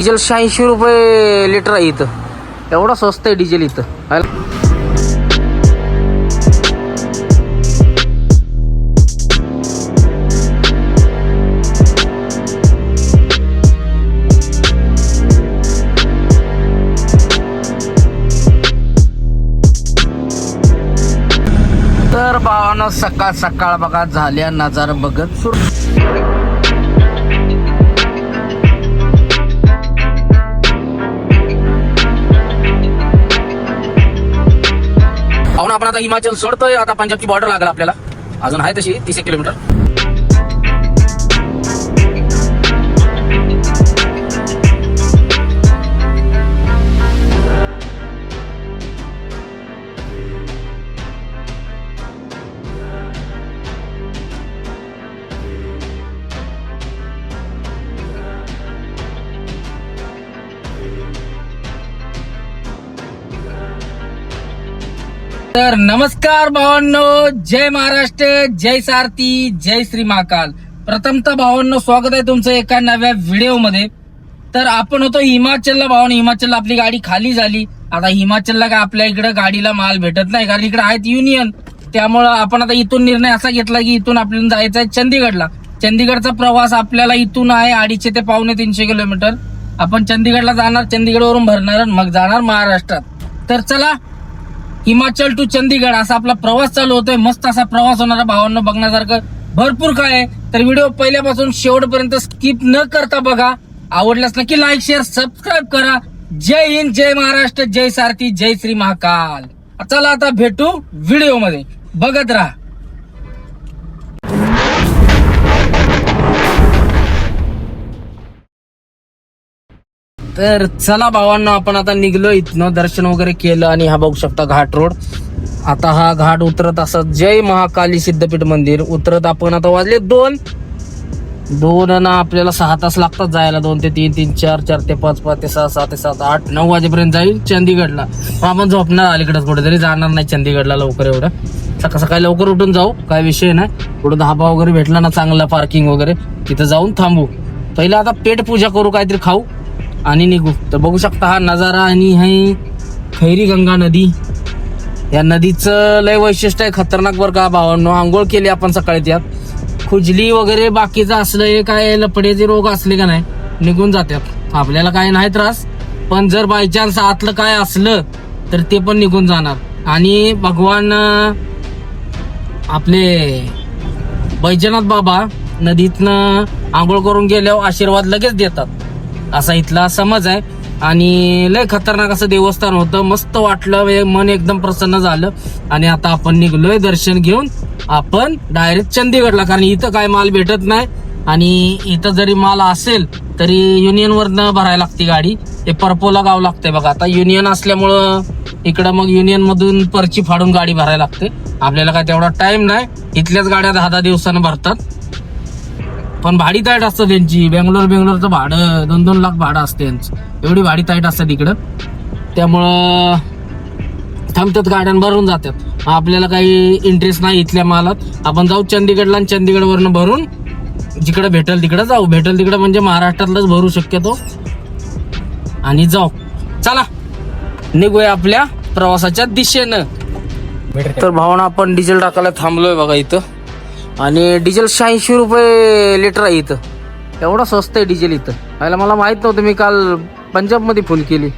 Diesel शहाऐंशी रुपये litre आहे इथं. एवढं स्वस्त आहे डिझेल इथं. तर भावानं सकाळ सकाळ बघा झाल्या नजार बघत सुरू. आता हिमाचल सोडतोय. आता पंजाबची बॉर्डर लागला आपल्याला. अजून आहे तशी तीस एक किलोमीटर. तर नमस्कार भावांनो जय महाराष्ट्र जय सारथी जय श्री महाकाल. प्रथमतः भावांनो स्वागत आहे तुमचं एका नव्या व्हिडिओमध्ये तर आपण होतो हिमाचलला भावांनो हिमाचलला आपली गाडी खाली झाली. आता हिमाचलला काय आपल्या इकडे गाडीला माल भेटत नाही कारण इकडे आहेत युनियन त्यामुळं आपण आता इथून निर्णय असा घेतला की इथून आपल्याला जायचं आहे चंदीगडला. चंदीगडचा प्रवास आपल्याला इथून आहे अडीचशे ते पावणे तीनशे किलोमीटर. आपण चंदीगडला जाणार चंदीगडवरून भरणार मग जाणार महाराष्ट्रात. तर चला हिमाचल टू चंदीगड असा आपला प्रवास चालू होतोय. मस्त असा प्रवास होणारा भावांना बघण्यासारखं. भरपूर काय आहे. तर व्हिडिओ पहिल्यापासून शेवटपर्यंत स्किप न करता बघा. आवडल्यास नक्की लाईक शेअर सबस्क्राईब करा. जय हिंद जय महाराष्ट्र जय सारथी जय श्री महाकाल. चला आता भेटू व्हिडिओमध्ये. बघत राहा. तर चला भावांना आपण आता निघलो इथनं दर्शन वगैरे केलं आणि हा बघू शकता घाट रोड. आता हा घाट उतरत असत जय महाकाली सिद्धपीठ मंदिर. उतरत आपण आता वाजले दोन. दोन ना आपल्याला सहा तास लागतात जायला दोन ते तीन तीन चार चार ते पाच पाच ते सहा सहा ते सात आठ नऊ वाजेपर्यंत जाईल चंदीगडला. हो, आपण झोपणार अलीकडेच कुठेतरी जाणार नाही चंदीगडला लवकर एवढं. सकाळ सकाळी लवकर उठून जाऊ काय विषय नाही. कुठं धाबा वगैरे भेटला ना चांगला पार्किंग वगैरे तिथं जाऊन थांबू. पहिलं आता पेट पूजा करू काहीतरी खाऊ. आणि निघू. तर बघू शकता हा नजारा आणि ही खैरी गंगा नदी. या नदीचं लय वैशिष्ट्य आहे खतरनाक बरं का भावांनो. आंघोळ केली आपण सकाळी त्यात. खुजली वगैरे बाकीचं असलं हे काय लपडेचे रोग असले का नाही निघून जातात आपल्याला काय नाही त्रास पण जर बाय चान्स आतलं काय असलं तर ते पण निघून जाणार. आणि भगवान आपले बैजनाथ बाबा नदीतनं आंघोळ करून गेल्यावर आशीर्वाद लगेच देतात. असा इथला समज आहे. आणि लय खतरनाक असं देवस्थान होतं. मस्त वाटलं हे मन एकदम प्रसन्न झालं. आणि आता आपण निघलोय दर्शन घेऊन. आपण डायरेक्ट चंदीगडला कारण इथं काय माल भेटत नाही. आणि इथं जरी माल असेल तरी युनियन वरनं भरायला लागते गाडी. ते परपोला गाव लागते बघा. आता युनियन असल्यामुळं इकडं मग युनियन मधून पर्ची फाडून गाडी भरायला लागते. आपल्याला काय तेवढा टाइम नाही. इथल्याच गाड्या दहा दहा दिवसानं भरतात. पण भाडी ताईट असतं त्यांची. बेंगलोर बेंगलोरचं भाडं दोन दोन लाख भाडं असते त्यांचं. एवढी भाडी ताईट असतात इकडं त्यामुळं थांबतात गाड्या भरून जातात. आपल्याला काही इंटरेस्ट नाही इथल्या मालात. आपण जाऊ चंदीगडला आणि चंदीगडवरनं भरून जिकडे भेटल तिकडं जाऊ. भेटल तिकडं म्हणजे महाराष्ट्रातलंच भरू शक्यतो. आणि जाऊ. चला निघूया आपल्या प्रवासाच्या दिशेनं. तर भावना आपण डिझेल टाकायला थांबलोय बघा इथं. आणि डिझेल शहाऐंशी रुपये लिटर आहे इथं. एवढं स्वस्त आहे डिझेल इथं. पहिला मला माहीत नव्हतं मी काल पंजाबमध्ये फुल केली.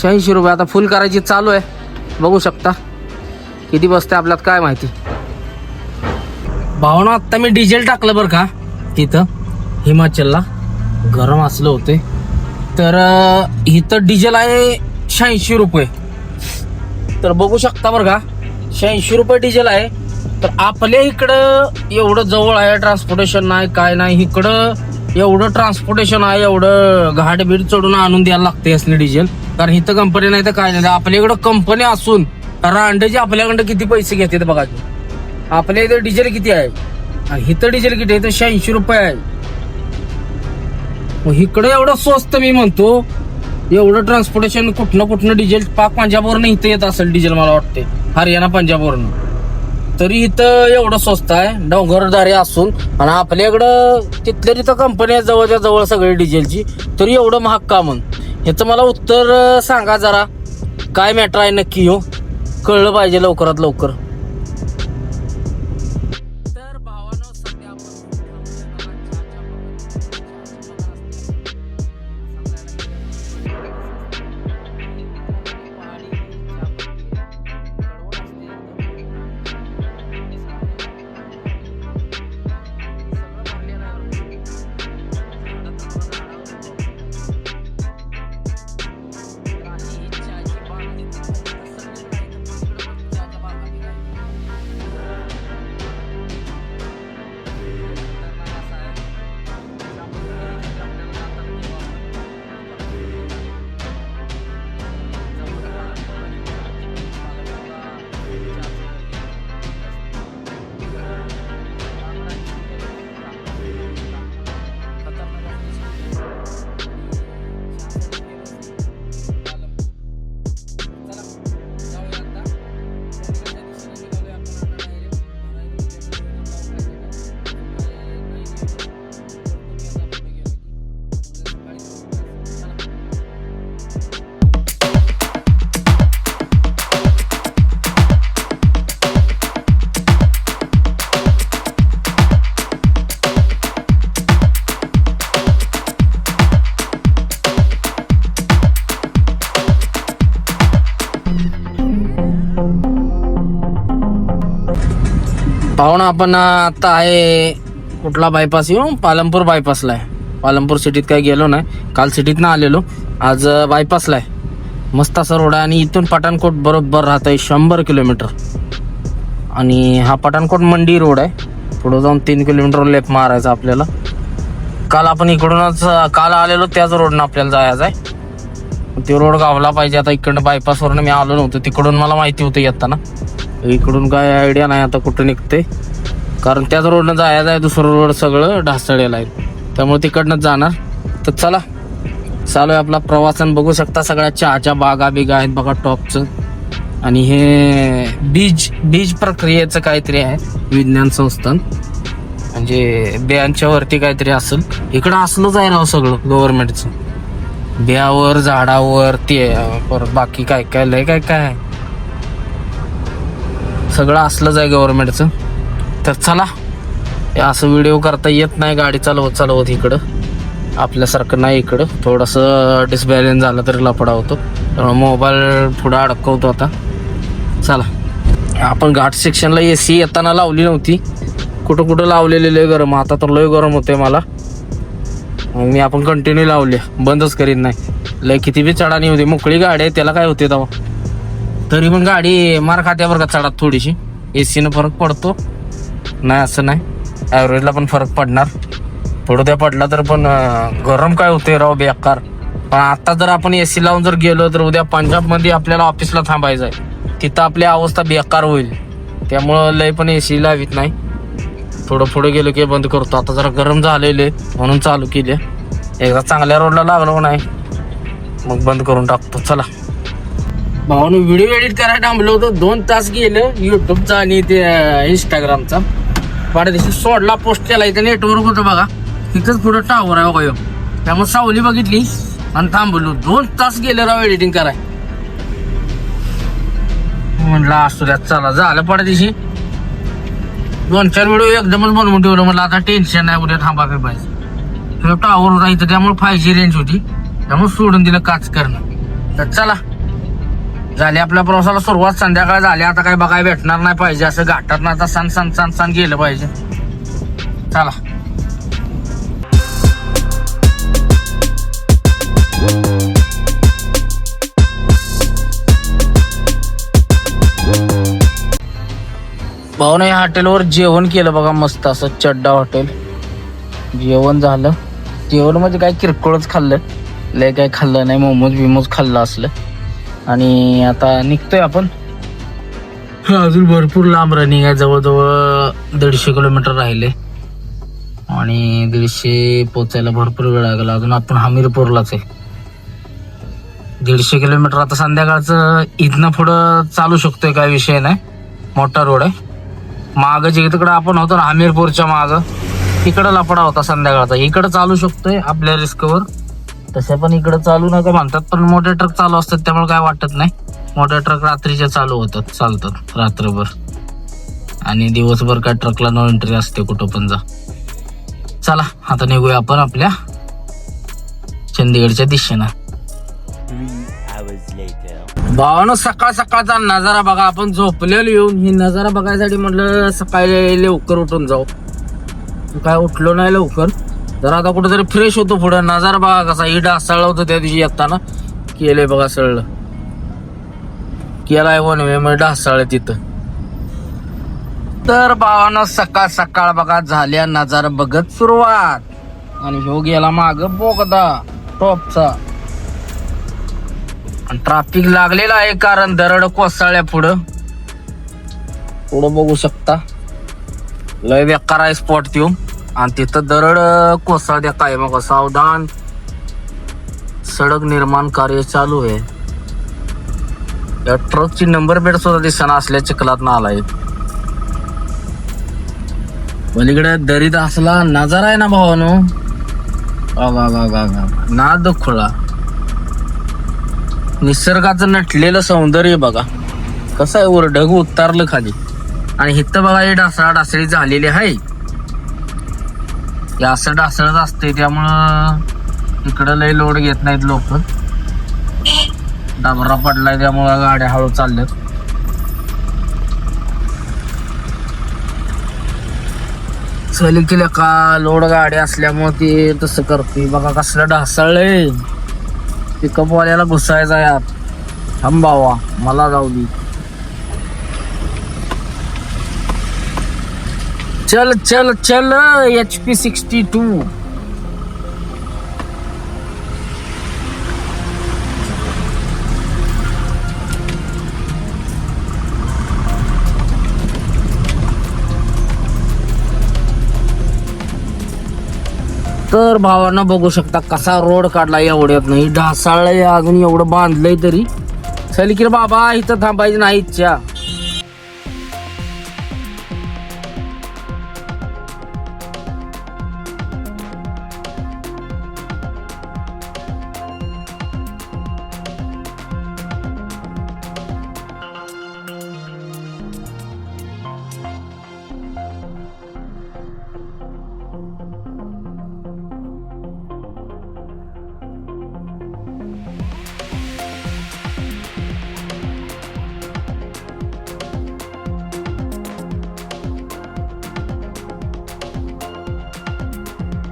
शहाऐंशी रुपये आता फुल करायची चालू आहे. बघू शकता. किती बसते आपल्यात काय माहिती. भावना आत्ता मी डिझेल टाकलं बरं का तिथं हिमाचलला. गरम असलं होते. तर इथं डिझेल आहे शहाऐंशी रुपये. तर बघू शकता बरं का शहाऐंशी रुपये डिझेल आहे. तर आपल्या इकडं एवढं जवळ आहे ट्रान्सपोर्टेशन नाही काय नाही. इकडं एवढं ट्रान्सपोर्टेशन आहे एवढं घाट बीट चढून आणून द्यायला लागते असले डिझेल कारण इथं कंपनी नाही तर काय नाही. आपल्या इकडं कंपनी असून रांडेचे आपल्याकडं किती पैसे घेते बघा आपल्या इथं डिझेल किती आहे? इथं डिझेल किती आहे? तर शहाऐंशी रुपये आहे. मग इकडं एवढं स्वस्त मी म्हणतो एवढं ट्रान्सपोर्टेशन कुठनं कुठनं डिझेल पाक पंजाबवरनं इथं येत असेल डिझेल मला वाटते हरियाणा पंजाबवरनं. तरी इथं एवढं स्वस्त आहे. डोंगरदारी असून आणि आपल्याकडं तिथल्या तिथं कंपनी आहे जवळच्या जवळ सगळी डिझेलची तरी एवढं महाग का मग? ह्याचं मला उत्तर सांगा जरा. काय मॅटर आहे नक्की हो? कळलं पाहिजे लवकरात लवकर. आपण आता आहे कुठला बायपास येऊ? पालमपूर बायपासला आहे. पालमपूर सिटीत काय गेलो नाही. काल सिटीत ना आलेलो. आज बायपासला आहे. मस्त असा रोड आहे आणि इथून पठाणकोट बरोबर राहत आहे शंभर किलोमीटर आणि हा पठाणकोट मंडी रोड आहे. पुढं जाऊन तीन किलोमीटर लेप मारायचा आपल्याला. काल आपण इकडूनच काल आलेलो त्याच रोडनं आपल्याला जायचं आहे. ते रोड गावला पाहिजे. आता इकडनं बायपासवरनं मी आलो नव्हतो. तिकडून मला माहिती होतं येताना. इकडून काय आयडिया नाही आता कुठं निघते कारण त्याच रोडनं जायचं आहे दुसरं रोड सगळं ढासळलेलं आहे. त्यामुळे तिकडनंच जाणार. तर चला चालू आहे आपला प्रवासन बघू शकता सगळ्या चहाच्या बागा बिगा आहेत बघा टॉपचं. आणि हे बीज बीज प्रक्रियेचं काहीतरी आहे विज्ञान संस्थान. म्हणजे बियांच्या वरती काहीतरी असेल. इकडं असलंच आहे ना हो सगळं गव्हर्नमेंटचं बियावर झाडावर ते परत बाकी काय काय लय काय काय आहे? सगळं असलंच आहे गव्हर्नमेंटचं तर चला असं व्हिडिओ करता येत नाही गाडी चालवत चालवत इकडं. आपल्यासारखं नाही इकडं. थोडंसं डिसबॅलेन्स झालं तरी लपडा होतो. त्यामुळे मोबाईल पुढं अडकवतो आता. चला. आपण घाट सेक्शनला ए सी येताना लावली नव्हती. कुठं कुठं लावलेली लय गरम. आता तर लय गरम होते मला. मी आपण कंटिन्यू लावले. बंदच करीत नाही. लय किती बी चढाणी होती. मोकळी गाडी आहे. त्याला काय होते तेव्हा? तरी पण गाडी मार खात्या बरं का चढात थोडीशी. एसीनं फरक पडतो. नाही असं नाही. ॲव्हरेजला पण फरक पडणार. थोडं त्या पडला तर पण गरम काय होते राव बेकार. पण आता जर आपण एसी लावून जर गेलो तर उद्या पंजाबमध्ये आपल्याला ऑफिसला थांबायचं आहे तिथं आपली अवस्था बेकार होईल. त्यामुळं लय पण एसी लावित नाही. थोडं पुढे गेलो की बंद करतो. आता जरा गरम झालेले म्हणून चालू केले एकदा चांगल्या रोडला लागलो नाही मग बंद करून टाकतो. चला. भावानं व्हिडिओ एडिट करायला थांबलो होतो. दोन तास गेलं युट्यूबचा आणि ते इंस्टाग्रामचा पाडदिवशी सोडला पोस्ट केला. इथं नेटवर्क होतं बघा. तिथंच पुढं टावर आहे बघा त्यामुळे सावली बघितली आणि थांबलो. दोन तास गेले राव एडिटिंग कराय म्हणलं असू द्या चला. झालं पाडदिवशी दोन चार व्हिडिओ एकदमच बनवून ठेवलं. म्हटलं आता टेन्शन नाही उद्या थांबा काय पाहिजे टावर होता इथं. त्यामुळे फाय जी रेंज होती. त्यामुळे सोडून दिलं काच करणं. तर चला. झाली. आपल्या प्रवासाला सुरुवात संध्याकाळ झाली. आता काय बघाय भेटणार नाही पाहिजे. असं घाटात ना आता सण सण सण सण गेलं पाहिजे. चला. भाऊने या हॉटेलवर जेवण केलं बघा मस्त. असं चड्डा हॉटेल. जेवण झालं. जेवण म्हणजे काय किरकोळच खाल्लं. लय काय खाल्लं नाही. मोमोज बिमोज खाल्लं असलं. आणि आता निघतोय आपण. अजून भरपूर लांब रनिंग आहे जवळजवळ दीडशे किलोमीटर राहिले. आणि दीडशे पोचायला भरपूर वेळ लागला. अजून आपण हमीरपूरलाच आहे. दीडशे किलोमीटर आता संध्याकाळचं इथनं पुढं चालू शकतोय काय विषय नाही. मोठा रोड आहे. माग जे तिकडं आपण होतो ना हमीरपूरच्या माग तिकडं लपडा होता संध्याकाळचा. इकडं चालू शकतोय आपल्या रिस्कवर तसे पण इकडं चालू नका म्हणतात पण मोठे ट्रक चालू असतात त्यामुळे काय वाटत नाही. मोठे ट्रक रात्रीचे चालू होतात चालतात रात्रभर. आणि दिवसभर काय ट्रकला नो एंट्री असते कुठं पण जा. चला आता निघूया आपण आपल्या चंदीगडच्या दिशेनं. भावानं सकाळ सकाळचा नजारा बघा आपण झोपलेलो येऊन. ही नजारा बघायसाठी म्हटलं सकाळी लवकर उठून जाऊ. काय उठलो नाही लवकर? जर आता कुठेतरी फ्रेश होतो पुढं. नजारा बघा कसा इडा डासाळ होतं त्या दिवशी येताना केलंय बघा सळलं. केलाय वन वे मध्ये डासाळ तिथं. तर भावानं सकाळ सकाळ बघा झाल्या नजारा बघत सुरुवात. आणि ह्यो गेला माग बोगदा टॉपचा. आणि ट्राफिक लागलेला आहे कारण दरड कोसळल्या पुढं. पुढं बघू शकता. लय बेकार आहे स्पॉट देऊन आणि तिथं दरड कोसळत्या काय मग सावधान सडक निर्माण कार्य चालू आहे. या ट्रकची नंबर प्लेट सुद्धा दिसना असल्या चिखलात ना आलाय. पलीकडे दरीत असला नजारा आहे ना भावानो? ना दुखळा नाद खुळा. निसर्गाचं नटलेलं सौंदर्य बघा. कसं आहे वर ढग उतारलं खाली. आणि हिथं बघा हे डासळा डासळी झालेली आहे. ते असं ढासळत असते त्यामुळं इकडं लय लोड घेत नाहीत लोक. डाबरा पडलाय त्यामुळं गाड्या हळू चालल्यात. चल केल्या का लोड गाडी असल्यामुळे ती तसं करते बघा कसलं ढासळलंय. पिकअपवाल्याला घुसायचा यात थांबावा मला जाऊ दे. चल चल चल एच पी सिक्स्टी टू तर भावांना बघू शकता कसा रोड काढला एवढ्यात नाही. ढासाळलंय अजून एवढं बांधलंय तरी. चल की रे बाबा इथं थांबायचं नाही इच्छा.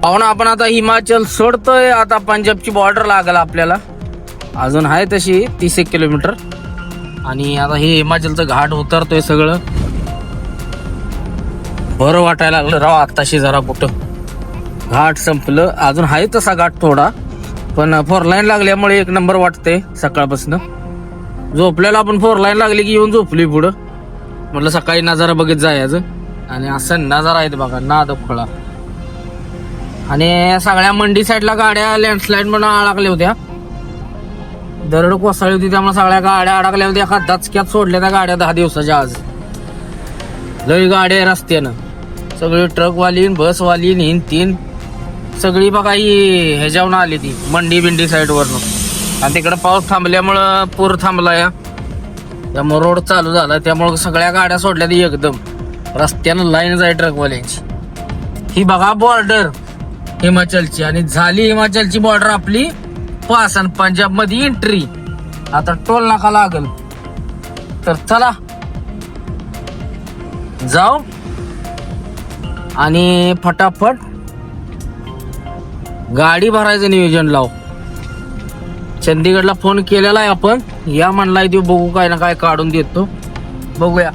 पाहून आपण आता हिमाचल सोडतोय. आता पंजाबची बॉर्डर लागला आपल्याला. अजून आहे तशी तीस एक किलोमीटर. आणि आता हे हिमाचलचं घाट उतरतोय सगळं. बरं वाटायला लागलं राव आत्ताशी जरा कुठं. घाट संपलं. अजून आहे तसा घाट थोडा. पण फोर लाईन लागल्यामुळे एक नंबर वाटते सकाळपासून. झोपल्याला आपण फोर लाईन लागली की येऊन झोपली पुढं. म्हटलं सकाळी नजारा बघत जायचं आणि असं नजारा आहेत बघा ना दुखळा आणि सगळ्या मंडी साईडला गाड्या लँडस्लाईड म्हणून अडकल्या होत्या. दरड कोसळली होती त्यामुळे सगळ्या गाड्या अडकल्या होत्या. एका दचक्यात सोडल्या त्या गाड्या दहा दिवसाच्या आज. लई गाड्या आहे रस्त्यानं. सगळी ट्रकवाली बसवाली हिन तीन. सगळी बघा ही ह्याच्यावरून आली ती मंडी बिंडी साईडवरनं आणि तिकडं पाऊस थांबल्यामुळं पूर थांबला या त्यामुळं रोड चालू झाला. त्यामुळं सगळ्या गाड्या सोडल्या ती एकदम. रस्त्यानं लाईन जाय ट्रकवाल्यांची ही बघा बॉर्डर हिमाचलची आणि झाली हिमाचलची बॉर्डर आपली पास आणि पंजाबमध्ये एंट्री आता टोल नाका लागल. तर चला. जाऊ. आणि फटाफट गाडी भरायचं नियोजन लाव. चंदीगडला फोन केलेला आहे आपण. या म्हणलाय देऊ बघू काय ना काय काढून देतो. बघूया.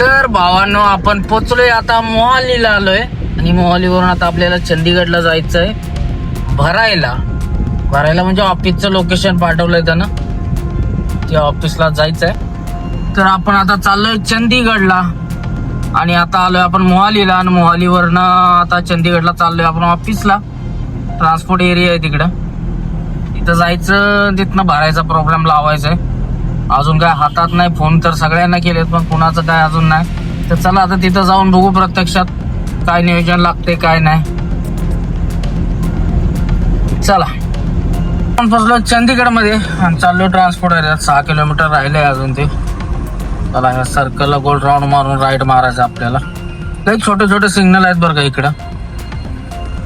तर भावांनो आपण पोचलोय आता मोहालीला आलोय. आणि मोहालीवरून आता आपल्याला चंदीगडला आहे भरायला. भरायला म्हणजे ऑफिसचं लोकेशन पाठवलंय त्यानं. त्या ऑफिसला जायचंय. तर आपण आता चाललोय चंदीगडला. आणि आता आलोय आपण मोहालीला. आणि मोहालीवरनं आता चंदीगडला चाललोय आपण ऑफिसला ट्रान्सपोर्ट एरिया आहे तिकडं. तिथं जायचं तिथनं भरायचा प्रॉब्लेम लावायचा आहे अजून काय हातात नाही फोन तर सगळ्यांना केलेत पण कुणाचं काय अजून नाही. तर चला आता तिथं जाऊन बघू प्रत्यक्षात काय नियोजन लागते काय नाही. चला. आपण पोचलो चंदीगडमध्ये आणि चाललो ट्रान्सपोर्ट एरियात. सहा किलोमीटर राहिले अजून ते. चला ह्या सर्कलला गोल राऊंड मारून राईट मारायचं आपल्याला. लई छोटे छोटे सिग्नल आहेत बरं का इकडं.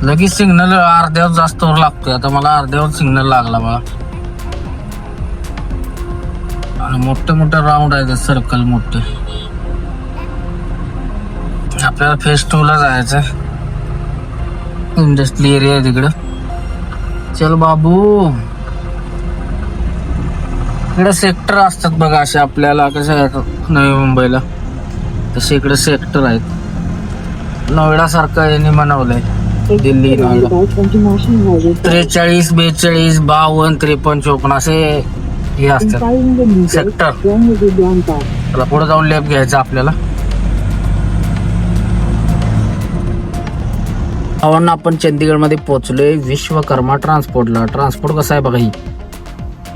लगेच सिग्नल अर्ध्यावर जास्त लागतोय. आता मला अर्ध्यावर सिग्नल लागला मला आणि मोठे मोठे राऊंड आहेत सर्कल मोठे. आपल्याला फेस टू ला जायचं इंडस्ट्री एरिया आहे तिकडं. चल बाबू. इकडे सेक्टर असतात बघा असे आपल्याला. कसं नवी मुंबईला. तसे इकडे सेक्टर आहेत. नोएडा सारखं यांनी बनवलंय. दिल्ली नोएडा त्रेचाळीस बेचाळीस बावन्न त्रेपन्न चोपन्न असे हे असतात सेक्टर त्याला पुढे जाऊन लेप घ्यायचा आपल्याला. अवन आपण चंदीगडमध्ये पोहोचलोय विश्वकर्मा ट्रान्सपोर्टला ट्रान्सपोर्ट कसा आहे बघा ही.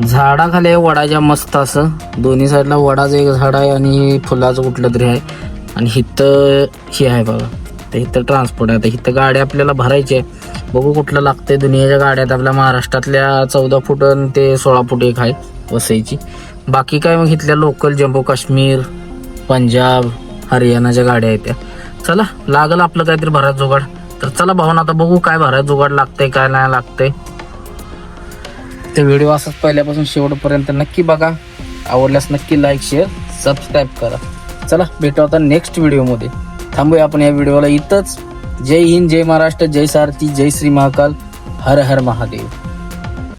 झाडाखाली आहे वडाच्या मस्त असं. दोन्ही साईडला वडाचं एक झाड आहे आणि फुलाचं कुठलं तरी आहे. आणि हिथं हे आहे बघा. तर इथं ट्रान्सपोर्ट आहे. तर इथं गाड्या आपल्याला भरायची आहे. बघू कुठलं लागते दुनियाच्या गाड्यात आपल्या महाराष्ट्रातल्या चौदा फूट आणि ते सोळा फूट एक आहे वसईची. बाकी काय मग इथल्या लोकल जम्मू काश्मीर पंजाब हरियाणाच्या गाड्या आहेत त्या. चला लागल आपलं काहीतरी भरात जुगाड. तर चला भाऊन आता बघू काय भरात जुगाड लागतंय काय नाही लागतंय. ते व्हिडिओ असंच पहिल्यापासून शेवटपर्यंत नक्की बघा. आवडल्यास नक्की लाईक शेअर सबस्क्राईब करा. चला भेटू आता नेक्स्ट व्हिडिओमध्ये थांबूया आपण या व्हिडिओला इथंच. जय हिंद जय महाराष्ट्र जय सारथी जय श्री महाकाल हर हर महादेव।